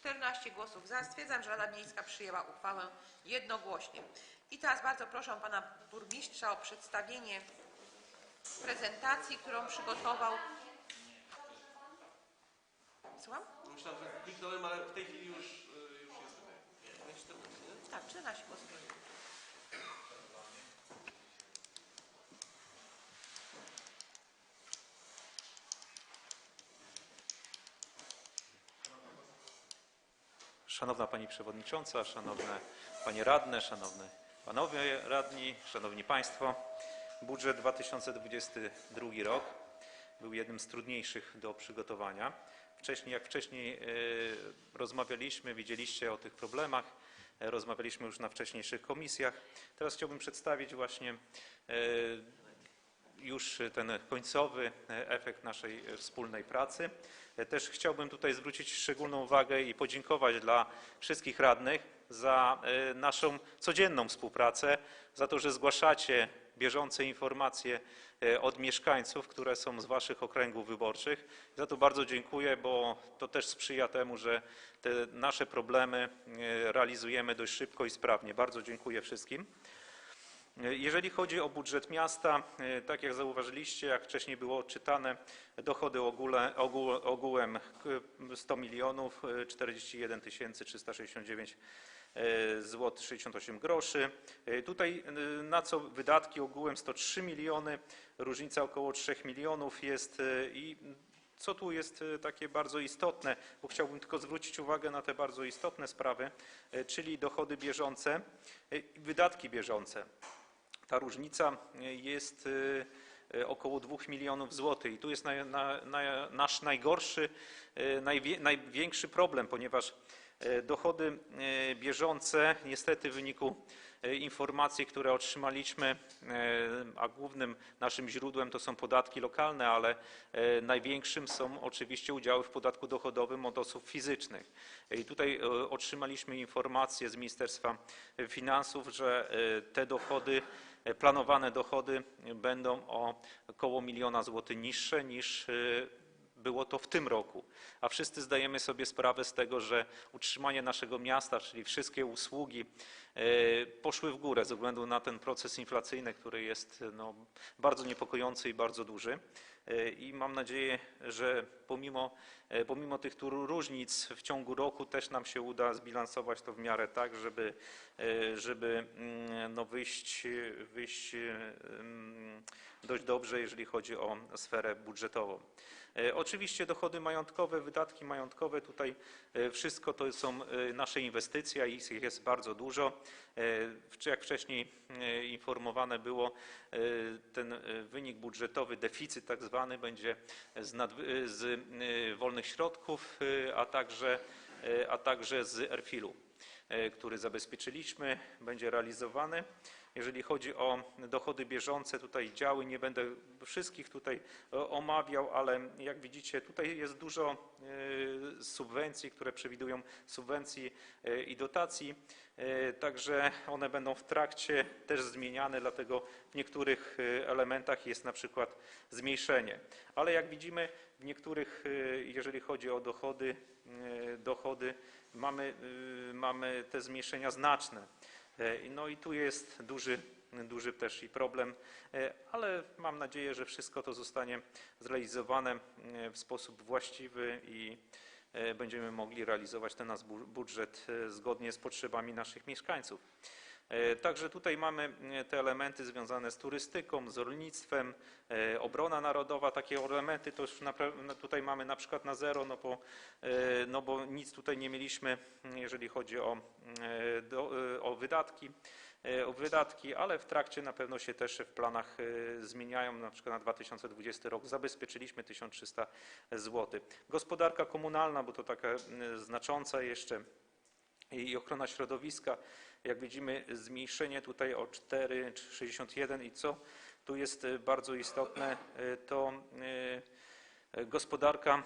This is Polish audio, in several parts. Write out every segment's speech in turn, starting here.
14 głosów za. Stwierdzam, że Rada Miejska przyjęła uchwałę jednogłośnie. I teraz bardzo proszę pana burmistrza o przedstawienie prezentacji, którą przygotował. Słucham? Myślałem, że kliknąłem, ale w tej chwili już, y, już jestem. Nie, 14, nie? Tak, 14 głosów. Szanowna Pani Przewodnicząca, Szanowne Panie Radne, Szanowni Panowie Radni, Szanowni Państwo. Budżet 2022 rok był jednym z trudniejszych do przygotowania. Wcześniej, jak wcześniej e, rozmawialiśmy, widzieliście o tych problemach, e, rozmawialiśmy już na wcześniejszych komisjach. Teraz chciałbym przedstawić właśnie e, już ten końcowy efekt naszej wspólnej pracy. Też chciałbym tutaj zwrócić szczególną uwagę i podziękować dla wszystkich radnych za e, naszą codzienną współpracę, za to, że zgłaszacie bieżące informacje e, od mieszkańców, które są z waszych okręgów wyborczych. Za to bardzo dziękuję, bo to też sprzyja temu, że te nasze problemy e, realizujemy dość szybko i sprawnie. Bardzo dziękuję wszystkim. Jeżeli chodzi o budżet miasta, e, tak jak zauważyliście, jak wcześniej było odczytane, dochody ogółem k- 100 milionów e, 41 369 zł 68 groszy. E, Tutaj e, na co wydatki ogółem 103 miliony, różnica około 3 milionów jest i co tu jest takie bardzo istotne, bo chciałbym tylko zwrócić uwagę na te bardzo istotne sprawy, czyli dochody bieżące i wydatki bieżące. Ta różnica jest y, około 2 milionów złotych i tu jest na, na, na, nasz najgorszy, największy problem, ponieważ dochody bieżące niestety w wyniku informacji, które otrzymaliśmy, a głównym naszym źródłem to są podatki lokalne, ale największym są oczywiście udziały w podatku dochodowym od osób fizycznych. I tutaj otrzymaliśmy informację z Ministerstwa Finansów, że te dochody E, planowane dochody będą o około miliona złotych niższe niż e, było to w tym roku. A wszyscy zdajemy sobie sprawę z tego, że utrzymanie naszego miasta, czyli wszystkie usługi e, poszły w górę ze względu na ten proces inflacyjny, który jest no, bardzo niepokojący i bardzo duży. E, I mam nadzieję, że pomimo, e, pomimo tych różnic w ciągu roku też nam się uda zbilansować to w miarę tak, żeby, żeby mm, no, wyjść, wyjść mm, dość dobrze, jeżeli chodzi o sferę budżetową. E, Oczywiście dochody majątkowe, wydatki majątkowe, tutaj e, wszystko to są e, nasze inwestycje, a ich jest bardzo dużo. Jak wcześniej informowane było, ten wynik budżetowy, deficyt tak zwany będzie z, nadwy- z wolnych środków, a także, a także z RFIL-u, który zabezpieczyliśmy, będzie realizowany. Jeżeli chodzi o dochody bieżące, tutaj działy, nie będę wszystkich tutaj o- omawiał, ale jak widzicie, tutaj jest dużo e, subwencji, które przewidują subwencji e, i dotacji, e, także one będą w trakcie też zmieniane, dlatego w niektórych e, elementach jest na przykład zmniejszenie. Ale jak widzimy, niektórych, e, jeżeli chodzi o dochody, e, dochody mamy, e, mamy te zmniejszenia znaczne. E, No i tu jest duży, duży też i problem, e, ale mam nadzieję, że wszystko to zostanie zrealizowane e, w sposób właściwy i będziemy mogli realizować ten nasz bu- budżet zgodnie z potrzebami naszych mieszkańców. E, Także tutaj mamy e, te elementy związane z turystyką, z rolnictwem, e, obrona narodowa, takie elementy to już tutaj mamy na przykład na zero, no bo, no bo nic tutaj nie mieliśmy, jeżeli chodzi o, o wydatki, wydatki, ale w trakcie na pewno się też w planach zmieniają, na przykład na 2020 rok zabezpieczyliśmy 1300 zł. Gospodarka komunalna, bo to taka znacząca jeszcze i ochrona środowiska. Jak widzimy, zmniejszenie tutaj o 4,61 i co tu jest e, bardzo istotne, e, to e, gospodarka,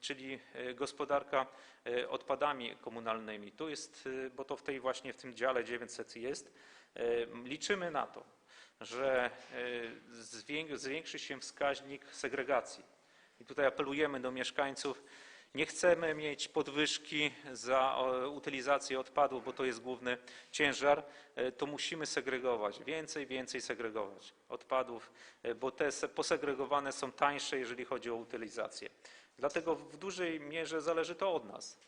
czyli gospodarka odpadami komunalnymi. Tu jest, bo to w tej właśnie w tym dziale 900 jest, liczymy na to, że zwię- zwiększy się wskaźnik segregacji. I tutaj apelujemy do mieszkańców, Nie chcemy mieć podwyżki za utylizację odpadów, bo to jest główny ciężar. E, To musimy segregować, więcej, więcej segregować odpadów, e, bo te se- posegregowane są tańsze, jeżeli chodzi o utylizację. Dlatego w dużej mierze zależy to od nas.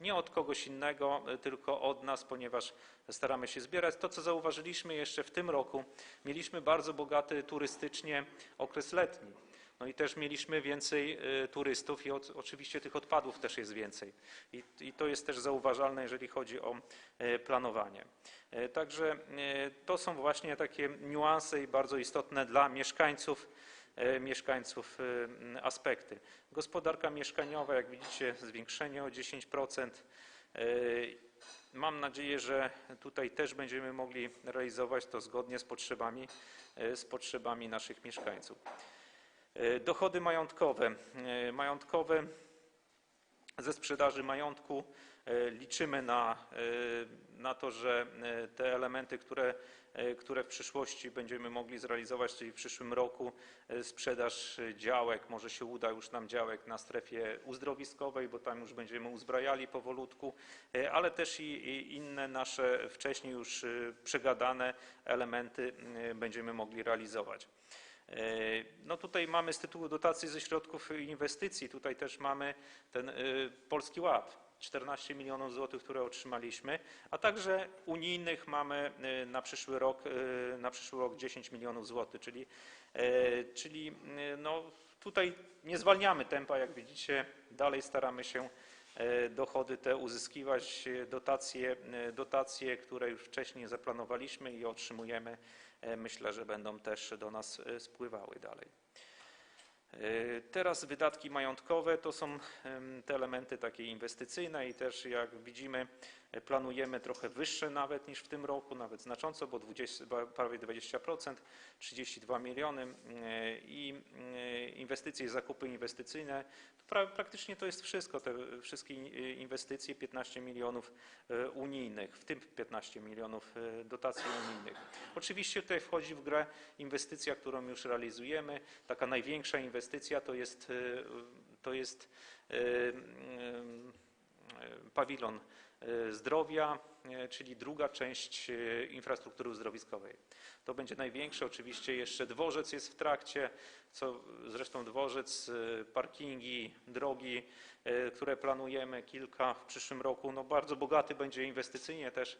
Nie od kogoś innego, e, tylko od nas, ponieważ staramy się zbierać. To, co zauważyliśmy jeszcze w tym roku, mieliśmy bardzo bogaty turystycznie okres letni. No i też mieliśmy więcej e, turystów i od, oczywiście tych odpadów też jest więcej. I, I to jest też zauważalne, jeżeli chodzi o e, planowanie. E, Także to są właśnie takie niuanse i bardzo istotne dla mieszkańców, mieszkańców aspekty. Gospodarka mieszkaniowa, jak widzicie, zwiększenie o 10%. E, Mam nadzieję, że tutaj też będziemy mogli realizować to zgodnie z potrzebami, z potrzebami naszych mieszkańców. E, Dochody majątkowe. E, Majątkowe ze sprzedaży majątku e, liczymy na, na to, że te elementy, które, które w przyszłości będziemy mogli zrealizować, czyli w przyszłym roku sprzedaż działek, może się uda już nam działek na strefie uzdrowiskowej, bo tam już będziemy uzbrajali powolutku, ale też i, inne nasze wcześniej już przegadane elementy będziemy mogli realizować. E, No tutaj mamy z tytułu dotacji ze środków inwestycji, tutaj też mamy ten e, Polski Ład, 14 milionów złotych, które otrzymaliśmy, a także unijnych mamy e, na przyszły rok, na przyszły rok 10 milionów złotych, czyli, czyli no tutaj nie zwalniamy tempa, jak widzicie, dalej staramy się dochody te uzyskiwać, e, dotacje, e, dotacje, które już wcześniej zaplanowaliśmy i otrzymujemy, e, myślę, że będą też do nas e, spływały dalej. E, Teraz wydatki majątkowe to są te elementy takie inwestycyjne i też jak widzimy e, planujemy trochę wyższe nawet niż w tym roku, nawet znacząco, bo 20, ba- prawie 20%, 32 miliony e, i e, inwestycje zakupy inwestycyjne, to pra, praktycznie to jest wszystko, te wszystkie inwestycje, 15 milionów e, unijnych, w tym 15 milionów e, dotacji unijnych. Oczywiście tutaj wchodzi w grę inwestycja, którą już realizujemy. Taka największa inwestycja to jest, e, to jest e, mm, e, pawilon e, zdrowia, e, czyli druga część e, infrastruktury uzdrowiskowej. To będzie największe. Oczywiście jeszcze dworzec jest w trakcie, co zresztą dworzec, e, parkingi, drogi, e, które planujemy kilka w przyszłym roku. No bardzo bogaty będzie inwestycyjnie też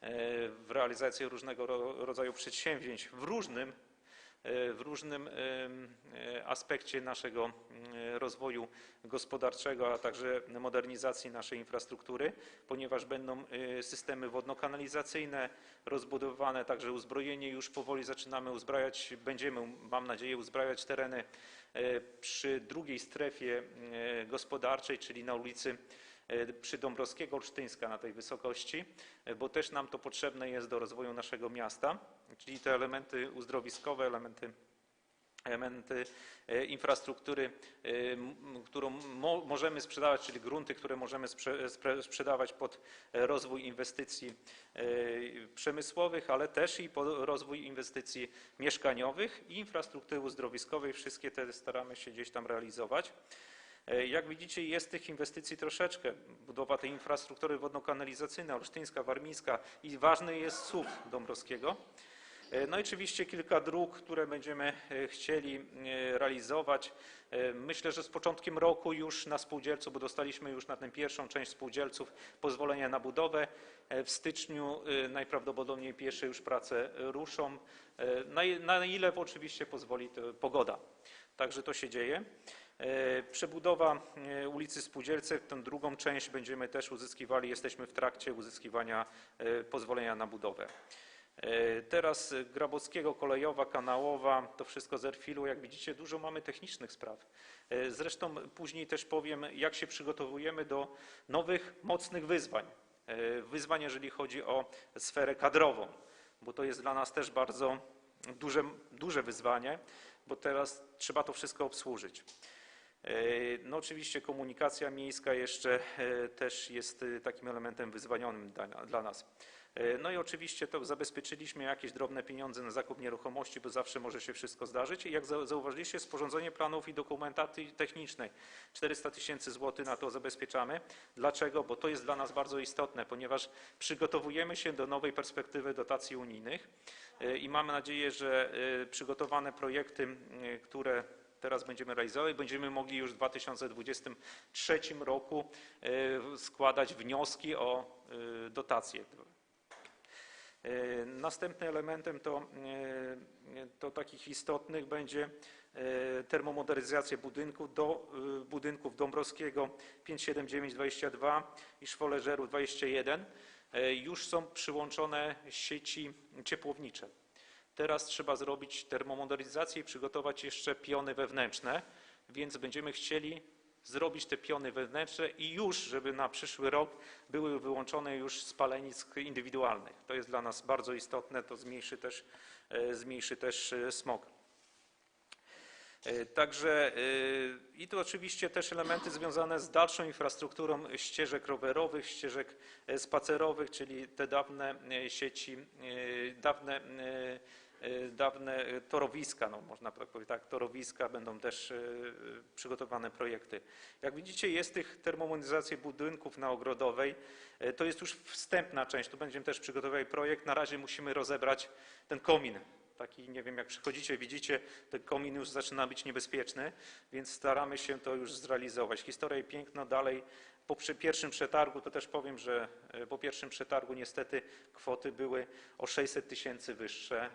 e, w realizację różnego ro- rodzaju przedsięwzięć w różnym, e, w różnym em, e, aspekcie naszego rozwoju gospodarczego, a także modernizacji naszej infrastruktury, ponieważ będą e, systemy wodno-kanalizacyjne rozbudowywane, także uzbrojenie już powoli zaczynamy uzbrajać, będziemy, mam nadzieję, uzbrajać tereny e, przy drugiej strefie e, gospodarczej, czyli na ulicy e, przy Dąbrowskiego Olsztyńska na tej wysokości, e, bo też nam to potrzebne jest do rozwoju naszego miasta, czyli te elementy uzdrowiskowe, elementy elementy e, infrastruktury, e, którą mo, możemy sprzedawać, czyli grunty, które możemy sprze, sprzedawać pod rozwój inwestycji e, przemysłowych, ale też i pod rozwój inwestycji mieszkaniowych i infrastruktury uzdrowiskowej. Wszystkie te staramy się gdzieś tam realizować. Jak widzicie, jest tych inwestycji troszeczkę. Budowa tej infrastruktury wodno-kanalizacyjnej, olsztyńska, warmińska i ważny jest SUW Dąbrowskiego. E, No i oczywiście kilka dróg, które będziemy e, chcieli e, realizować. Myślę, że z początkiem roku już na spółdzielcu, bo dostaliśmy już na tę pierwszą część spółdzielców pozwolenia na budowę. W styczniu najprawdopodobniej pierwsze już prace ruszą. Na, na ile oczywiście pozwoli pogoda. Także to się dzieje. Przebudowa ulicy Spółdzielce, tę drugą część będziemy też uzyskiwali, jesteśmy w trakcie uzyskiwania pozwolenia na budowę. E, Teraz e, Grabowskiego, Kolejowa, Kanałowa, to wszystko z. Jak widzicie, dużo mamy technicznych spraw. E, Zresztą później też powiem, jak się przygotowujemy do nowych, mocnych wyzwań. Wyzwań, jeżeli chodzi o sferę kadrową, bo to jest dla nas też bardzo duże, duże wyzwanie, bo teraz trzeba to wszystko obsłużyć. No oczywiście komunikacja miejska jeszcze też jest takim elementem wyzwanionym dla nas. E, No i oczywiście to zabezpieczyliśmy jakieś drobne pieniądze na zakup nieruchomości, bo zawsze może się wszystko zdarzyć. I jak za- zauważyliście, sporządzenie planów i dokumentacji technicznej 400 tysięcy złotych na to zabezpieczamy. Dlaczego? Bo to jest dla nas bardzo istotne, ponieważ przygotowujemy się do nowej perspektywy dotacji unijnych e, i mamy nadzieję, że e, przygotowane projekty, które teraz będziemy realizować, będziemy mogli już w 2023 roku składać wnioski o dotacje. E, Następnym elementem e, to takich istotnych będzie e, termomodernizacja budynku do, budynków Dąbrowskiego 57922 i Szwoleżeru 21. E, Już są przyłączone sieci ciepłownicze. Teraz trzeba zrobić termomodernizację i przygotować jeszcze piony wewnętrzne, więc będziemy chcieli zrobić te piony wewnętrzne i już, żeby na przyszły rok były wyłączone już spalenisk indywidualnych. To jest dla nas bardzo istotne, to zmniejszy też, e, zmniejszy też e, smog. E, Także i tu oczywiście też elementy związane z dalszą infrastrukturą ścieżek rowerowych, ścieżek spacerowych, czyli te dawne sieci, dawne, dawne e, torowiska, no można tak powiedzieć, tak, torowiska, będą też e, przygotowane projekty. Jak widzicie jest tych termomodernizacji budynków na Ogrodowej, to jest już wstępna część, tu będziemy też przygotowali projekt, na razie musimy rozebrać ten komin, taki, nie wiem, jak przychodzicie, widzicie, ten komin już zaczyna być niebezpieczny, więc staramy się to już zrealizować. Historia i piękno dalej. Po pierwszym przetargu, to też powiem, że e, po pierwszym przetargu niestety kwoty były o 600 tysięcy wyższe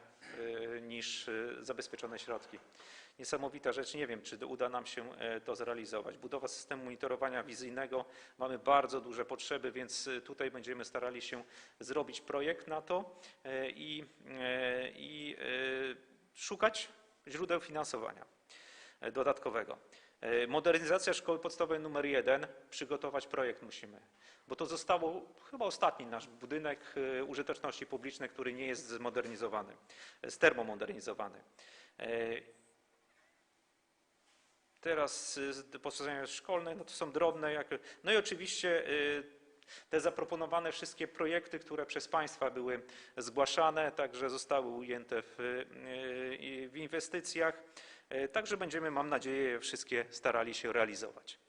e, niż e, zabezpieczone środki. Niesamowita rzecz, nie wiem, czy uda nam się to zrealizować. Budowa systemu monitorowania wizyjnego, mamy bardzo duże potrzeby, więc tutaj będziemy starali się zrobić projekt na to i, i szukać źródeł finansowania dodatkowego. E, Modernizacja szkoły podstawowej numer 1, przygotować projekt musimy, bo to zostało chyba ostatni nasz budynek e, użyteczności publicznej, który nie jest zmodernizowany, e, stermomodernizowany. E, Teraz wyposażenie szkolne, no to są drobne. Jak, no i oczywiście te zaproponowane wszystkie projekty, które przez Państwa były zgłaszane, także zostały ujęte w, w inwestycjach. Y, Także będziemy, mam nadzieję, wszystkie starali się realizować.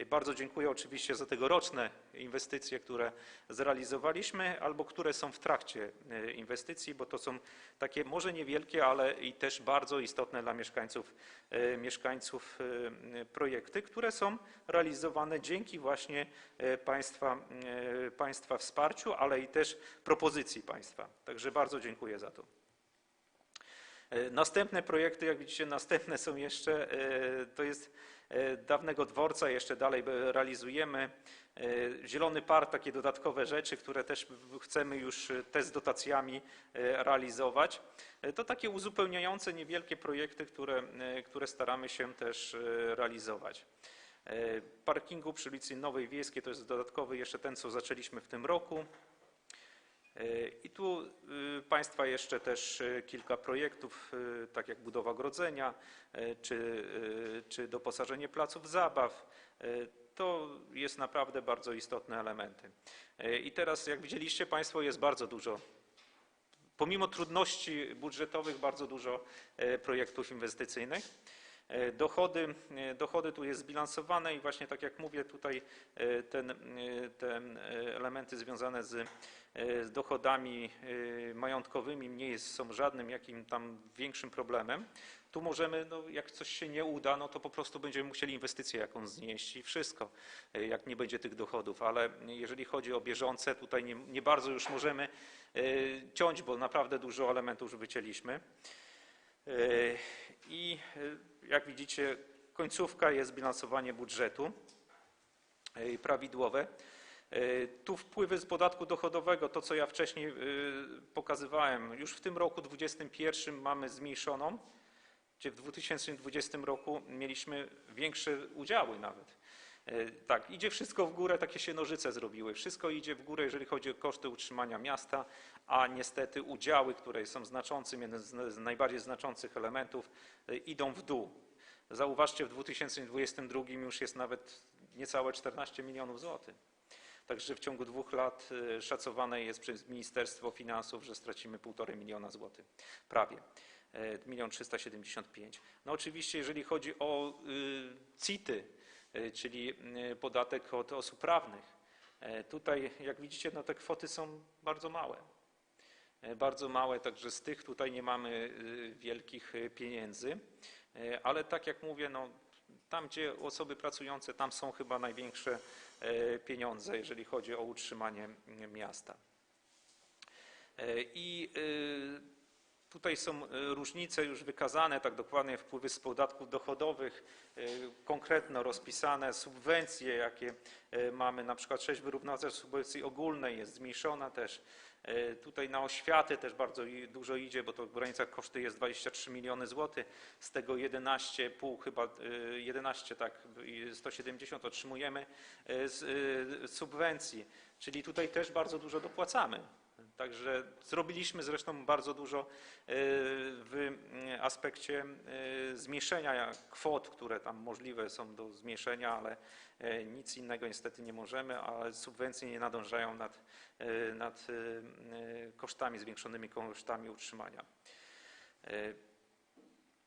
Y, Bardzo dziękuję oczywiście za tegoroczne inwestycje, które zrealizowaliśmy albo które są w trakcie y, inwestycji, bo to są takie może niewielkie, ale i też bardzo istotne dla mieszkańców, mieszkańców projekty, które są realizowane dzięki właśnie państwa, państwa wsparciu, ale i też propozycji państwa. Także bardzo dziękuję za to. E, Następne projekty, jak widzicie, następne są jeszcze, e, to jest e, dawnego dworca, jeszcze dalej realizujemy. Zielony Park, takie dodatkowe rzeczy, które też chcemy już e, te z dotacjami realizować. To takie uzupełniające niewielkie projekty, które, które staramy się też realizować. Parkingu przy ulicy Nowej Wiejskiej to jest dodatkowy jeszcze ten, co zaczęliśmy w tym roku. E, I tu y, Państwa jeszcze też y, kilka projektów, y, tak jak budowa ogrodzenia, czy, czy doposażenie placów zabaw. To jest naprawdę bardzo istotne elementy. Y, I teraz, jak widzieliście Państwo, jest bardzo dużo, pomimo trudności budżetowych, bardzo dużo e, projektów inwestycyjnych. E, Dochody, e, dochody tu jest zbilansowane i właśnie tak jak mówię, tutaj e, ten, e, te e, elementy związane z, e, dochodami e, majątkowymi nie są żadnym jakim tam większym problemem. Tu możemy, no, jak coś się nie uda, no to po prostu będziemy musieli inwestycję jakąś znieść i wszystko, e, jak nie będzie tych dochodów. Ale jeżeli chodzi o bieżące, tutaj nie, nie bardzo już możemy ciąć, bo naprawdę dużo elementów już wycięliśmy. I jak widzicie, końcówka jest bilansowanie budżetu prawidłowe. E, Tu wpływy z podatku dochodowego, to co ja wcześniej e, pokazywałem, już w tym roku 2021 mamy zmniejszoną, gdzie w 2020 roku mieliśmy większe udziały nawet. E, Tak, idzie wszystko w górę, takie się nożyce zrobiły. Wszystko idzie w górę, jeżeli chodzi o koszty utrzymania miasta, a niestety udziały, które są znaczącym, jeden z najbardziej znaczących elementów, idą w dół. Zauważcie, w 2022 już jest nawet niecałe 14 milionów złotych. Także w ciągu dwóch lat e, szacowane jest przez Ministerstwo Finansów, że stracimy 1,5 miliona złotych. Prawie. E, milion 375. No oczywiście, jeżeli chodzi o y, CIT-y, y, czyli y, podatek od osób prawnych, tutaj jak widzicie, no te kwoty są bardzo małe. Bardzo małe, także z tych tutaj nie mamy y, wielkich y, pieniędzy, ale tak jak mówię, no, tam gdzie osoby pracujące, tam są chyba największe e, pieniądze, jeżeli chodzi o utrzymanie miasta. E, I y, Tutaj są różnice już wykazane, tak dokładnie wpływy z podatków dochodowych, konkretno rozpisane, subwencje, jakie mamy, na przykład 6 wyrównacja subwencji ogólnej jest zmniejszona też. Y, Tutaj na oświatę też bardzo dużo idzie, bo to w granicach koszty jest 23 miliony złotych, z tego 11,5 chyba, y, 11 tak, i 170 otrzymujemy y, z subwencji, czyli tutaj też bardzo dużo dopłacamy. Także zrobiliśmy zresztą bardzo dużo e, w aspekcie e, zmniejszenia kwot, które tam możliwe są do zmniejszenia, ale e, nic innego niestety nie możemy, ale subwencje nie nadążają nad, nad kosztami, zwiększonymi kosztami utrzymania.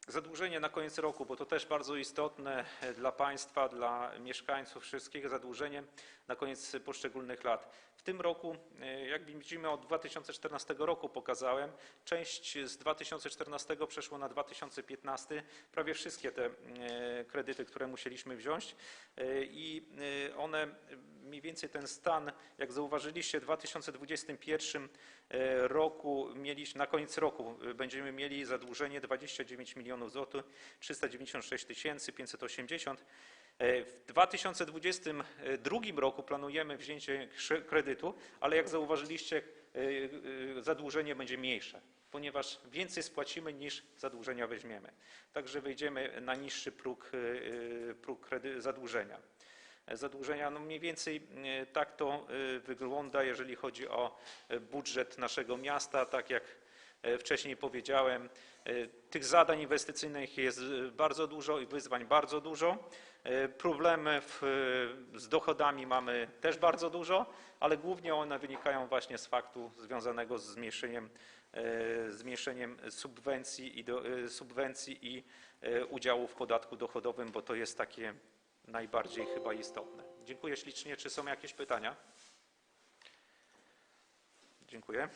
Zadłużenie na koniec roku, bo to też bardzo istotne e, dla państwa, dla mieszkańców wszystkich, zadłużenie na koniec poszczególnych lat. W tym roku, e, jak widzimy od 2014 roku pokazałem, część z 2014 przeszło na 2015, prawie wszystkie te e, kredyty, które musieliśmy wziąć i one, mniej więcej ten stan, jak zauważyliście, w 2021 e, roku mieliśmy, na koniec roku e, będziemy mieli zadłużenie 29 milionów złotych, 396 tysięcy 580. E, W 2022 roku planujemy wzięcie kredytu, ale jak zauważyliście, zadłużenie będzie mniejsze, ponieważ więcej spłacimy niż zadłużenia weźmiemy. Także wejdziemy na niższy próg, próg zadłużenia zadłużenia. No mniej więcej e, tak to e, wygląda, jeżeli chodzi o e, budżet naszego miasta. Tak jak wcześniej powiedziałem, tych zadań inwestycyjnych jest bardzo dużo i wyzwań bardzo dużo. Problemy w, e, z dochodami mamy też bardzo dużo, ale głównie one wynikają właśnie z faktu związanego z zmniejszeniem, zmniejszeniem subwencji i, do, subwencji i udziału w podatku dochodowym, bo to jest takie najbardziej chyba istotne. Dziękuję ślicznie. Czy są jakieś pytania? Dziękuję.